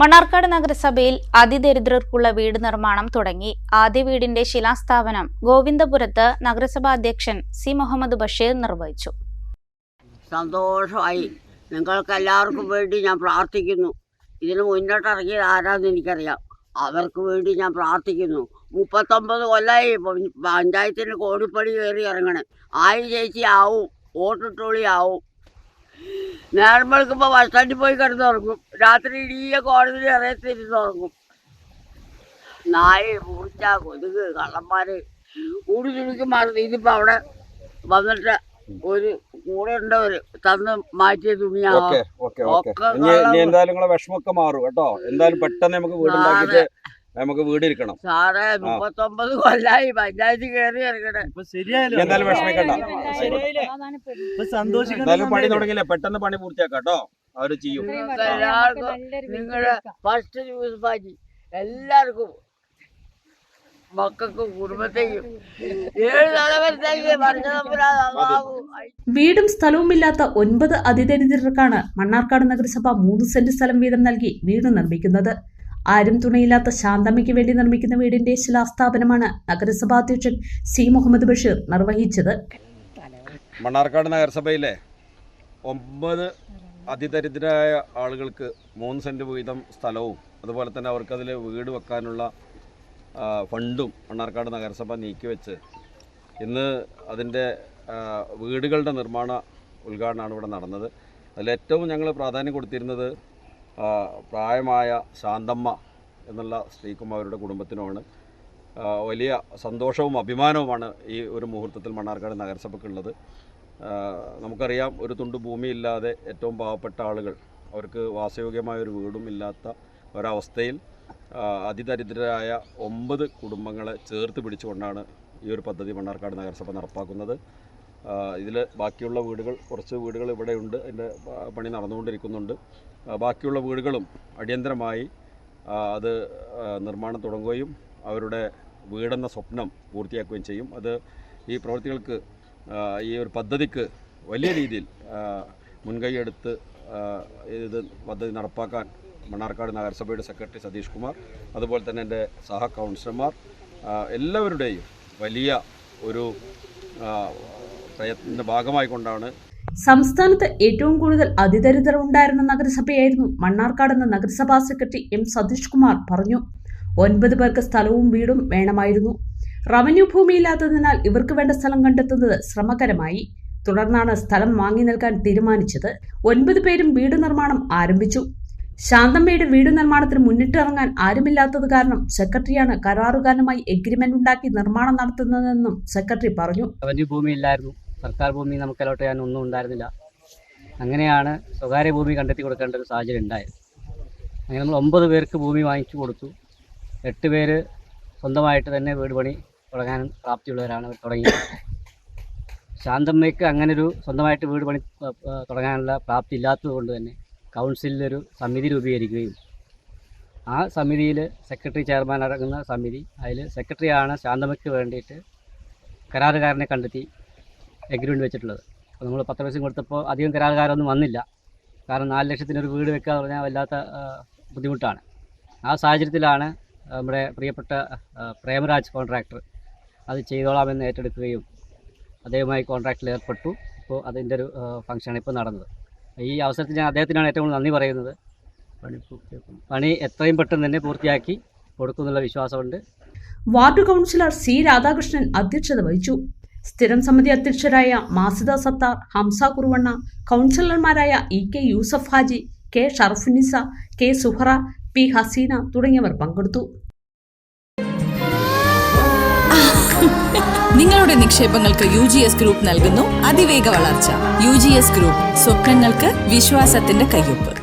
മണ്ണാർക്കാട് നഗരസഭയിൽ അതിദരിദ്രർക്കുള്ള വീട് നിർമ്മാണം തുടങ്ങി. ആദ്യ വീടിന്റെ ശിലാസ്ഥാപനം ഗോവിന്ദപുരത്ത് നഗരസഭാ അധ്യക്ഷൻ സി മുഹമ്മദ് ബഷീർ നിർവഹിച്ചു. സന്തോഷമായി. നിങ്ങൾക്ക് എല്ലാവർക്കും വേണ്ടി ഞാൻ പ്രാർത്ഥിക്കുന്നു. ഇതിന് മുന്നോട്ടിറങ്ങിയത് ആരാന്ന് എനിക്കറിയാം. അവർക്ക് വേണ്ടി ഞാൻ പ്രാർത്ഥിക്കുന്നു. മുപ്പത്തൊമ്പത് കൊല്ലമായി പഞ്ചായത്തിന് കോടിപ്പടി കയറി ഇറങ്ങണേ. ആയി ചേച്ചി ആവും. വോട്ടിട്ടോളി ആവും. നേരം വെളുക്കുമ്പോൾ ബസ് സ്റ്റാൻഡിൽ പോയി കിടന്നുറങ്ങും. രാത്രി ഇടിയ കോടതി ഇറയത്തിരുന്ന് ഉറങ്ങും നായ പൂച്ച കൊതുക് കള്ളന്മാര്. കൂടി ചുരുക്കി മാറി. ഇതിപ്പോൾ അവിടെ വന്നിട്ട് ഒരു കൂടെ ഉണ്ടവര് തന്ന് മാറ്റിയ തുണിയാണ്? എന്തായാലും വിഷമൊക്കെ മാറും കേട്ടോ. എന്തായാലും പെട്ടെന്ന് നമുക്ക് വീട് ഉണ്ടാക്കിയിട്ട് നമുക്ക് വീട് ഇരിക്കണം സാറേ മുപ്പത്തൊമ്പത് കൊല്ലായി പഞ്ചായത്ത് കയറി ഇറങ്ങണേ. എന്തായാലും വിഷമിക്കണ്ട. പണി തുടങ്ങിയില്ലേ? പെട്ടെന്ന് പണി പൂർത്തിയാക്കാട്ടോ അവർ ചെയ്യും. എല്ലാവർക്കും നിങ്ങളുടെ ഫസ്റ്റ് ന്യൂസ് പാറ്റി എല്ലാവർക്കും. വീടും സ്ഥലവുമില്ലാത്ത ഒൻപത് അതിദരിദ്രർക്കാണ് മണ്ണാർക്കാട് നഗരസഭ മൂന്ന് സെന്റ് സ്ഥലം വീതം നൽകി വീട് നിർമ്മിക്കുന്നത്. ആരും തുണയില്ലാത്ത ശാന്തമ്മയ്ക്ക് വേണ്ടി നിർമ്മിക്കുന്ന വീടിന്റെ ശിലാസ്ഥാപനമാണ് നഗരസഭാ അധ്യക്ഷൻ സി മുഹമ്മദ് ബഷീർ നിർവഹിച്ചത്. മണ്ണാർക്കാട് നഗരസഭയിലെ ഒമ്പത് അതിദരിദ്രരായ ആളുകൾക്ക് മൂന്ന് സെന്റ് വീതം സ്ഥലവും അതുപോലെ തന്നെ അവർക്കതിൽ വീട് വെക്കാനുള്ള ഫണ്ടും മണ്ണാർക്കാട് നഗരസഭ നീക്കിവെച്ച് ഇന്ന് അതിന്റെ വീടുകളുടെ നിർമ്മാണ ഉദ്ഘാടനമാണ് ഇവിടെ നടന്നത്. അതിലേറ്റവും ഞങ്ങൾ പ്രാധാന്യം കൊടുത്തിരുന്നത് പ്രായമായ ശാന്തമ്മ എന്നുള്ള സ്ത്രീക്കും അവരുടെ കുടുംബത്തിനുമാണ്. വലിയ സന്തോഷവും അഭിമാനവുമാണ് ഈ ഒരു മുഹൂർത്തത്തിൽ മണ്ണാർക്കാട് നഗരസഭയ്ക്കുള്ളത് നമുക്കറിയാം ഒരു തുണ്ട് ഭൂമിയില്ലാതെ ഏറ്റവും പാവപ്പെട്ട ആളുകൾ അവർക്ക് വാസയോഗ്യമായ ഒരു വീടും ഇല്ലാത്ത ഒരവസ്ഥയിൽ അതിദരിദ്രരായ ഒമ്പത് കുടുംബങ്ങളെ ചേർത്ത് പിടിച്ചുകൊണ്ടാണ് ഈ ഒരു പദ്ധതി മണ്ണാർക്കാട് നഗരസഭ നടപ്പാക്കുന്നത്. ഇതിൽ ബാക്കിയുള്ള വീടുകൾ കുറച്ച് വീടുകൾ ഇവിടെയുണ്ട് അതിന്റെ പണി നടന്നുകൊണ്ടിരിക്കുന്നുണ്ട്. ബാക്കിയുള്ള വീടുകളും അടിയന്തരമായി അത് നിർമ്മാണം തുടങ്ങുകയും അവരുടെ വീടെന്ന സ്വപ്നം പൂർത്തിയാക്കുകയും ചെയ്യും. അത് ഈ പ്രവൃത്തികൾക്ക് ഈ ഒരു പദ്ധതിക്ക് വലിയ രീതിയിൽ മുൻകൈയെടുത്ത് ഇത് പദ്ധതി നടപ്പാക്കാൻ മണ്ണാർക്കാട് നഗരസഭയുടെ സെക്രട്ടറി സതീഷ് കുമാർ അതുപോലെ തന്നെ എന്റെ സഹ കൗൺസിലർമാർ എല്ലാവരുടെയും വലിയ ഒരു ഭാഗമായി ഭാഗമായിക്കൊണ്ടാണ്. സംസ്ഥാനത്ത് ഏറ്റവും കൂടുതൽ അതിദരിദ്രർ ഉണ്ടായിരുന്ന നഗരസഭയായിരുന്നു മണ്ണാർക്കാടെന്ന് നഗരസഭാ സെക്രട്ടറി എം സതീഷ് കുമാർ പറഞ്ഞു. ഒൻപത് പേർക്ക് സ്ഥലവും വീടും വേണമായിരുന്നു. റവന്യൂ ഭൂമിയില്ലാത്തതിനാൽ ഇവർക്ക് വേണ്ട സ്ഥലം കണ്ടെത്തുന്നത് ശ്രമകരമായി. തുടർന്നാണ് സ്ഥലം വാങ്ങി നൽകാൻ തീരുമാനിച്ചത്. ഒൻപത് പേരും വീട് നിർമ്മാണം ആരംഭിച്ചു. ശാന്തമ്മയുടെ വീട് നിർമ്മാണത്തിന് മുന്നിട്ടിറങ്ങാൻ ആരുമില്ലാത്തത് കാരണം സെക്രട്ടറിയാണ് കരാറുകാരനുമായി എഗ്രിമെന്റ് ഉണ്ടാക്കി നിർമ്മാണം നടത്തുന്നതെന്നും സെക്രട്ടറി പറഞ്ഞു. റവന്യൂ ഭൂമി ഇല്ലായിരുന്നു സർക്കാർ ഭൂമി നമുക്ക് അലോട്ട് ചെയ്യാൻ ഒന്നും ഉണ്ടായിരുന്നില്ല. അങ്ങനെയാണ് സ്വകാര്യ ഭൂമി കണ്ടെത്തി കൊടുക്കേണ്ട ഒരു സാഹചര്യം ഉണ്ടായത്. അങ്ങനെ നമ്മൾ ഒമ്പത് പേർക്ക് ഭൂമി വാങ്ങിച്ചു കൊടുത്തു. എട്ട് പേര് സ്വന്തമായിട്ട് തന്നെ വീട് പണി തുടങ്ങാൻ പ്രാപ്തിയുള്ളവരാണ് തുടങ്ങിയത്. ശാന്തമ്മയ്ക്ക് അങ്ങനൊരു സ്വന്തമായിട്ട് വീട് പണി തുടങ്ങാനുള്ള പ്രാപ്തി ഇല്ലാത്തതുകൊണ്ട് തന്നെ കൗൺസിലൊരു സമിതി രൂപീകരിക്കുകയും ആ സമിതിയിൽ സെക്രട്ടറി ചെയർമാൻ അടങ്ങുന്ന സമിതി അതിൽ സെക്രട്ടറിയാണ് ശാന്തമ്മയ്ക്ക് വേണ്ടിയിട്ട് കരാറുകാരനെ കണ്ടെത്തി. എഗ്രിമെന്റ് വെച്ചിട്ടുള്ളത്. അപ്പോൾ നമ്മൾ പത്ത് പൈസ കൊടുത്തപ്പോൾ അധികം കരാറുകാരൊന്നും വന്നില്ല. കാരണം നാല് ലക്ഷത്തിനൊരു വീട് വെക്കുക എന്ന് പറഞ്ഞാൽ വല്ലാത്ത ബുദ്ധിമുട്ടാണ്. ആ സാഹചര്യത്തിലാണ് നമ്മുടെ പ്രിയപ്പെട്ട പ്രേമരാജ് കോൺട്രാക്ടർ അത് ചെയ്തോളാമെന്ന് ഏറ്റെടുക്കുകയും അദ്ദേഹമായി കോൺട്രാക്റ്റിൽ ഏർപ്പെട്ടു. ഇപ്പോൾ അതിന്റെ ഒരു ഫംഗ്ഷനാണ് ഇപ്പോൾ നടന്നത്. ഈ അവസരത്തിൽ ഞാൻ അദ്ദേഹത്തിനാണ് ഏറ്റവും കൂടുതൽ നന്ദി പറയുന്നത്. പണി പൂർത്തിയാക്കും പണി എത്രയും പെട്ടെന്ന് തന്നെ പൂർത്തിയാക്കി കൊടുക്കുമെന്നുള്ള വിശ്വാസമുണ്ട്. വാർഡ് കൗൺസിലർ സി രാധാകൃഷ്ണൻ അധ്യക്ഷത വഹിച്ചു. സ്ഥിരം സമിതി അധ്യക്ഷരായ മാസിദ സത്താർ ഹംസ കുറുവണ്ണ കൗൺസിലർമാരായ E K Yusuf Haji K Sharafunnisa K Suhara P Haseena തുടങ്ങിയവർ പങ്കെടുത്തു. നിങ്ങളുടെ നിക്ഷേപങ്ങൾക്ക് യു ജി എസ് ഗ്രൂപ്പ് നൽകുന്നു അതിവേഗ വളർച്ച. യു ജി എസ് ഗ്രൂപ്പ് സ്വപ്നങ്ങൾക്ക് വിശ്വാസത്തിന്റെ കയ്യൊപ്പ്.